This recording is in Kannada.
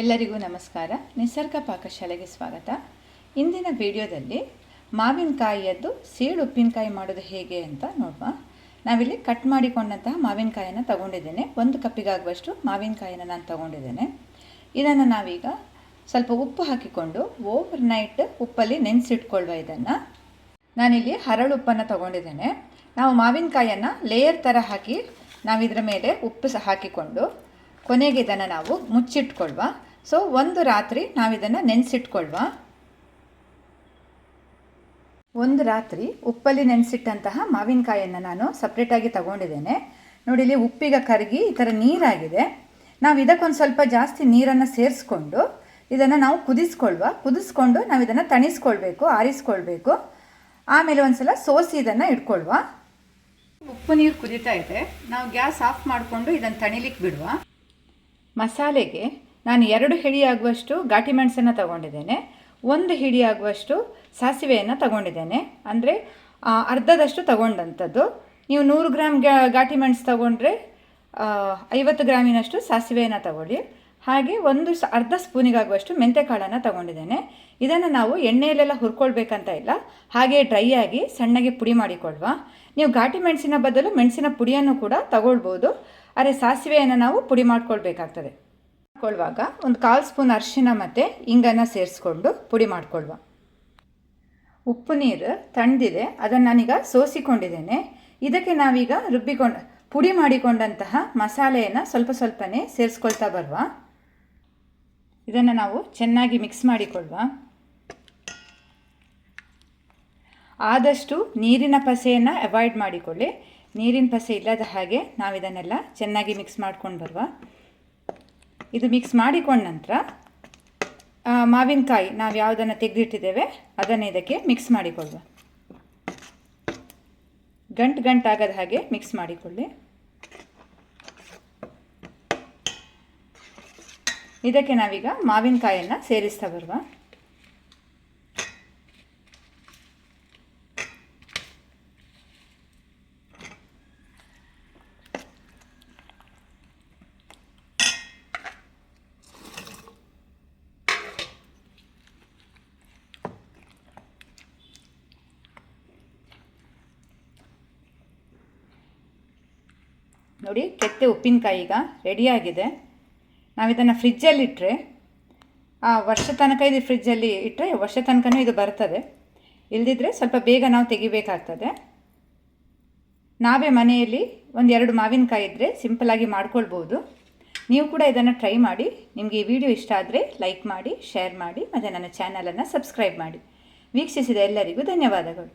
ಎಲ್ಲರಿಗೂ ನಮಸ್ಕಾರ. ನಿಸರ್ಗ ಪಾಕಶಾಲೆಗೆ ಸ್ವಾಗತ. ಇಂದಿನ ವಿಡಿಯೋದಲ್ಲಿ ಮಾವಿನಕಾಯಿಯದ್ದು ಸೀಳು ಉಪ್ಪಿನಕಾಯಿ ಮಾಡೋದು ಹೇಗೆ ಅಂತ ನೋಡುವ. ನಾವಿಲ್ಲಿ ಕಟ್ ಮಾಡಿಕೊಂಡಂತಹ ಮಾವಿನಕಾಯಿಯನ್ನು ತಗೊಂಡಿದ್ದೇನೆ. ಒಂದು ಕಪ್ಪಿಗಾಗುವಷ್ಟು ಮಾವಿನಕಾಯಿಯನ್ನು ನಾನು ತಗೊಂಡಿದ್ದೇನೆ. ಇದನ್ನು ನಾವೀಗ ಸ್ವಲ್ಪ ಉಪ್ಪು ಹಾಕಿಕೊಂಡು ಓವರ್ ನೈಟ್ ಉಪ್ಪಲ್ಲಿ ನೆನೆಸಿಟ್ಕೊಳ್ಳುವ ಇದನ್ನು. ನಾನಿಲ್ಲಿ ಹರಳು ಉಪ್ಪನ್ನು ತಗೊಂಡಿದ್ದೇನೆ. ನಾವು ಮಾವಿನಕಾಯನ್ನು ಲೇಯರ್ ಥರ ಹಾಕಿ ನಾವು ಇದರ ಮೇಲೆ ಉಪ್ಪು ಸಹ ಹಾಕಿಕೊಂಡು ಕೊನೆಗೆ ಇದನ್ನು ನಾವು ಮುಚ್ಚಿಟ್ಕೊಳ್ವಾ. ಸೊ ಒಂದು ರಾತ್ರಿ ನಾವಿದನ್ನು ನೆನೆಸಿಟ್ಕೊಳ್ವ. ಒಂದು ರಾತ್ರಿ ಉಪ್ಪಲ್ಲಿ ನೆನೆಸಿಟ್ಟಂತಹ ಮಾವಿನಕಾಯಿಯನ್ನು ನಾನು ಸಪ್ರೇಟಾಗಿ ತಗೊಂಡಿದ್ದೇನೆ. ನೋಡಿ, ಇಲ್ಲಿ ಉಪ್ಪಿಗೆ ಕರಗಿ ಈ ಥರ ನೀರಾಗಿದೆ. ನಾವು ಇದಕ್ಕೊಂದು ಸ್ವಲ್ಪ ಜಾಸ್ತಿ ನೀರನ್ನು ಸೇರಿಸ್ಕೊಂಡು ಇದನ್ನು ನಾವು ಕುದಿಸ್ಕೊಳ್ವ. ಕುದಿಸ್ಕೊಂಡು ನಾವು ಇದನ್ನು ತಣಿಸ್ಕೊಳ್ಬೇಕು, ಆರಿಸ್ಕೊಳ್ಬೇಕು. ಆಮೇಲೆ ಒಂದು ಸಲ ಸೋಸಿ ಇದನ್ನು ಇಟ್ಕೊಳ್ವಾ. ಉಪ್ಪು ನೀರು ಕುದೀತಾ ಇದೆ. ನಾವು ಗ್ಯಾಸ್ ಆಫ್ ಮಾಡಿಕೊಂಡು ಇದನ್ನು ತಣಿಲಿಕ್ಕೆ ಬಿಡುವ. ಮಸಾಲೆಗೆ ನಾನು ಎರಡು ಹಿಡಿಯಾಗುವಷ್ಟು ಘಾಟಿ ಮೆಣಸನ್ನು ತಗೊಂಡಿದ್ದೇನೆ, ಒಂದು ಹಿಡಿಯಾಗುವಷ್ಟು ಸಾಸಿವೆಯನ್ನು ತಗೊಂಡಿದ್ದೇನೆ. ಅಂದರೆ ಅರ್ಧದಷ್ಟು ತಗೊಂಡಂಥದ್ದು. ನೀವು ನೂರು ಗ್ರಾಮ್ ಘಾಟಿ ಮೆಣಸು ತಗೊಂಡ್ರೆ ಐವತ್ತು ಗ್ರಾಮಿನಷ್ಟು ಸಾಸಿವೆಯನ್ನು ತಗೊಳ್ಳಿ. ಹಾಗೆ ಒಂದು ಅರ್ಧ ಸ್ಪೂನಿಗಾಗುವಷ್ಟು ಮೆಂತ್ಯಕಾಳನ್ನು ತಗೊಂಡಿದ್ದೇನೆ. ಇದನ್ನು ನಾವು ಎಣ್ಣೆಯಲ್ಲೆಲ್ಲ ಹುರ್ಕೊಳ್ಬೇಕಂತ ಇಲ್ಲ, ಹಾಗೆ ಡ್ರೈ ಆಗಿ ಸಣ್ಣಗೆ ಪುಡಿ ಮಾಡಿಕೊಳ್ಳುವ ನೀವು ಘಾಟಿ ಮೆಣಸಿನ ಬದಲು ಮೆಣಸಿನ ಪುಡಿಯನ್ನು ಕೂಡ ತಗೊಳ್ಬೋದು. ಆದರೆ ಸಾಸಿವೆಯನ್ನು ನಾವು ಪುಡಿ ಮಾಡ್ಕೊಳ್ಬೇಕಾಗ್ತದೆ. ಮಾಡ್ಕೊಳ್ಳುವಾಗ ಒಂದು ಕಾಲು ಸ್ಪೂನ್ ಅರಿಶಿನ ಮತ್ತು ಇಂಗನ್ನು ಸೇರಿಸ್ಕೊಂಡು ಪುಡಿ ಮಾಡ್ಕೊಳ್ವ. ಉಪ್ಪು ನೀರು ತಣ್ಣದಿದೆ ಅದನ್ನು ನಾನೀಗ ಸೋಸಿಕೊಂಡಿದ್ದೇನೆ. ಇದಕ್ಕೆ ನಾವೀಗ ರುಬ್ಬಿಕೊಂಡು, ಪುಡಿ ಮಾಡಿಕೊಂಡಂತಹ ಮಸಾಲೆಯನ್ನು ಸ್ವಲ್ಪ ಸ್ವಲ್ಪನೇ ಸೇರಿಸ್ಕೊಳ್ತಾ ಬರುವ. ಇದನ್ನು ನಾವು ಚೆನ್ನಾಗಿ ಮಿಕ್ಸ್ ಮಾಡಿಕೊಳ್ಳುವ ಆದಷ್ಟು ನೀರಿನ ಪಸೆಯನ್ನು ಅವಾಯ್ಡ್ ಮಾಡಿಕೊಳ್ಳಿ. ನೀರಿನ ಪಸೆ ಇಲ್ಲದ ಹಾಗೆ ನಾವು ಇದನ್ನೆಲ್ಲ ಚೆನ್ನಾಗಿ ಮಿಕ್ಸ್ ಮಾಡ್ಕೊಂಡು ಬರುವ. ಇದು ಮಿಕ್ಸ್ ಮಾಡಿಕೊಂಡ ನಂತರ ಮಾವಿನಕಾಯಿ ನಾವು ಯಾವುದನ್ನು ತೆಗೆದಿಟ್ಟಿದ್ದೇವೆ, ಅದನ್ನು ಇದಕ್ಕೆ ಮಿಕ್ಸ್ ಮಾಡಿಕೊಳ್ಳುವ. ಗಂಟು ಗಂಟಾಗದ ಹಾಗೆ ಮಿಕ್ಸ್ ಮಾಡಿಕೊಳ್ಳಿ. ಇದಕ್ಕೆ ನಾವೀಗ ಮಾವಿನಕಾಯನ್ನು ಸೇರಿಸ್ತಾ ಬರುವ. ನೋಡಿ ಕೆತ್ತೆ ಉಪ್ಪಿನಕಾಯಿ ಈಗ ರೆಡಿಯಾಗಿದೆ ನಾವಿದನ್ನು ಫ್ರಿಜ್ಜಲ್ಲಿಟ್ಟರೆ ಆ ವರ್ಷ ತನಕ ಇದು ಫ್ರಿಜ್ಜಲ್ಲಿ ಇಟ್ಟರೆ ವರ್ಷ ತನಕನೂ ಇದು ಬರ್ತದೆ. ಇಲ್ದಿದ್ರೆ ಸ್ವಲ್ಪ ಬೇಗ ನಾವು ತೆಗಿಬೇಕಾಗ್ತದೆ. ನಾವೇ ಮನೆಯಲ್ಲಿ ಒಂದು ಎರಡು ಮಾವಿನಕಾಯಿ ಇದ್ದರೆ ಸಿಂಪಲಾಗಿ ಮಾಡ್ಕೊಳ್ಬೋದು. ನೀವು ಕೂಡ ಇದನ್ನು ಟ್ರೈ ಮಾಡಿ, ನಿಮಗೆ ಈ ವಿಡಿಯೋ ಇಷ್ಟ ಆದರೆ ಲೈಕ್ ಮಾಡಿ ಶೇರ್ ಮಾಡಿ, ಮತ್ತು ನನ್ನ ಚಾನಲನ್ನು ಸಬ್ಸ್ಕ್ರೈಬ್ ಮಾಡಿ. ವೀಕ್ಷಿಸಿದ ಎಲ್ಲರಿಗೂ ಧನ್ಯವಾದಗಳು.